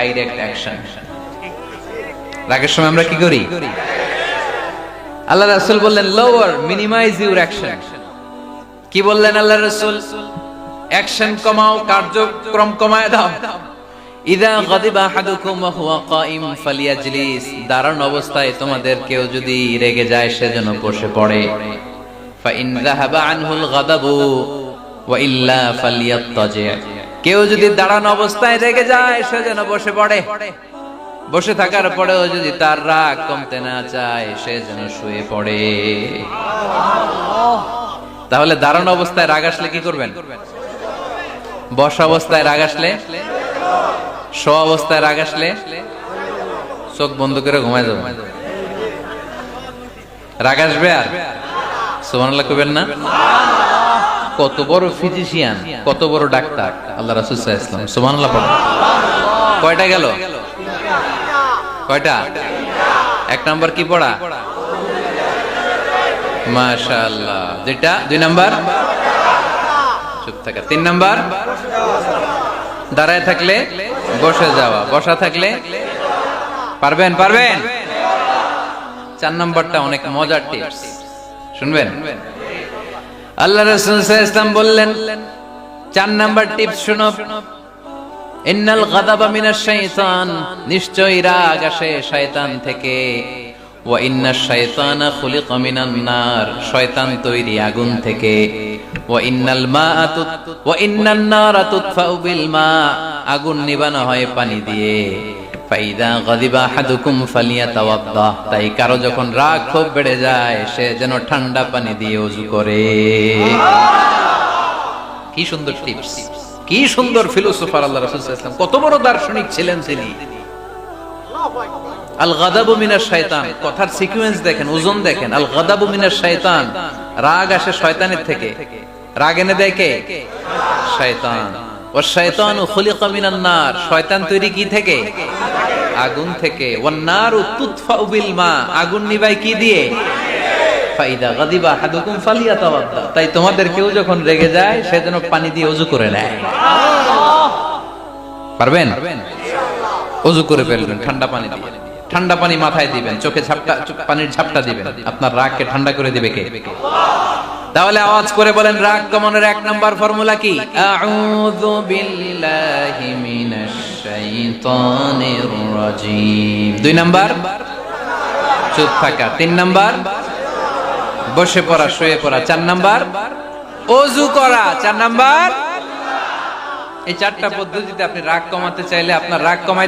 Direct রাগের সময় আমরা কি করি? আল্লাহ রাসূল বললেন লোয়ার মিনিমাইজ ইউর অ্যাকশন কি বললেন আল্লাহ রাসূল? অ্যাকশন কমাও, কার্যক্রম কমায় দাও। ইদা আহাদুকুম ওয়া হুয়া ফালিয়াজলিস। দাঁড়ান অবস্থায় তোমাদের কেউ যদি রেগে যায় সেজন্য বসে পড়ে। ফাইন যাহাবা আনহুল গাদাবু ওয়া ইল্লা ফালিয়াত্তাজি। কেউ যদি দাঁড়ানো অবস্থায় রেগে যায়, সে যেন বসে পড়ে। বসে থাকার পরেও যদি তার রাগ কমতে না চায়, সে যেন শুয়ে পড়ে। তাহলে দাঁড়ানো অবস্থায় রাগ আসলে কি করবেন? বসা অবস্থায় রাগ আসলে? শো অবস্থায় রাগ আসলে? চোখ বন্ধ করে ঘুমায় যাবে রাগ আসবে আর? সুবহানাল্লাহ কইবেন না? কত বড় ফিজিশিয়ান কত বড় ডাক্তার? আল্লাহ রাসূল পড়েন কয়টা গেল? কয়টা? এক নাম্বার কি পড়া? মাশাআল্লাহ। দুইটা দুই নাম্বার? চুপ থাকা। তিন নাম্বার? দাঁড়ায় থাকলে বসে যাওয়া। বসা থাকলে পারবেন? পারবেন? চার নাম্বারটা অনেক মজার টিপস শুনবেন? আল্লাহ রাসূল ওয়াসাল্লাম বললেন, চার নাম্বার টিপস শুনো। ইন্নাল গাদাবা মিনাশ শাইতান, নিশ্চয়ই রাগ আসে শয়তান থেকে। ওয়া ইন্নাশ শাইতানা খুলিকা মিনান নার, শয়তান তৈরি আগুন থেকে। ওয়া ইন্নাল মাআ ওয়া ইন্নান নারা তুতফাউ বিল মা, আগুন নিবানো হয় পানি দিয়ে। ফাইদা গাদিবা আহাদুকুম ফালিয়াতাওয়াদ্দা। তাই কারও যখন রাগ খুব বেড়ে যায় সে যেন ঠান্ডা পানি দিয়ে ওযু করে। কি সুন্দর টিপস কি সুন্দর ফিলোসোফার আল্লাহ রাসূল সাল্লাল্লাহু কত বড় দার্শনিক ছিলেন তিনি। আল গাদাবু মিনাশ শয়তান কথার সিকোয়েন্স দেখেন ওজন দেখেন। আল গাদাবু মিনাশ শয়তান রাগ আসে শয়তানের থেকে। রাগ এনে দেয় কে? শয়তান। তাই তোমাদের কেউ যখন রেগে যায়, সে যেন পানি দিয়ে ওযু করে নেয়। পারবেন? ওযু করে ফেলবেন, ঠান্ডা পানি দিয়ে। ঠান্ডা পানি মাথায় দিবেন, চোখে ঝাপটা পানির ঝাপটা দিবেন। আপনার রাগকে ঠান্ডা করে দিবে কে? তাহলে আওয়াজ করে বলেন রাগ কমানোর এক নাম্বার ফর্মুলা কি? আউযু বিল্লাহি মিনাশ শাইতানির রাজিম। দুই নাম্বার? চুপ থাকা। তিন নাম্বার? বসে পড়া শুয়ে পড়া। চার নাম্বার? অজু করা। চার নাম্বার? এই চারটা পদ্ধতিতে আপনি রাগ কমাতে চাইলে আপনার রাগ কমাই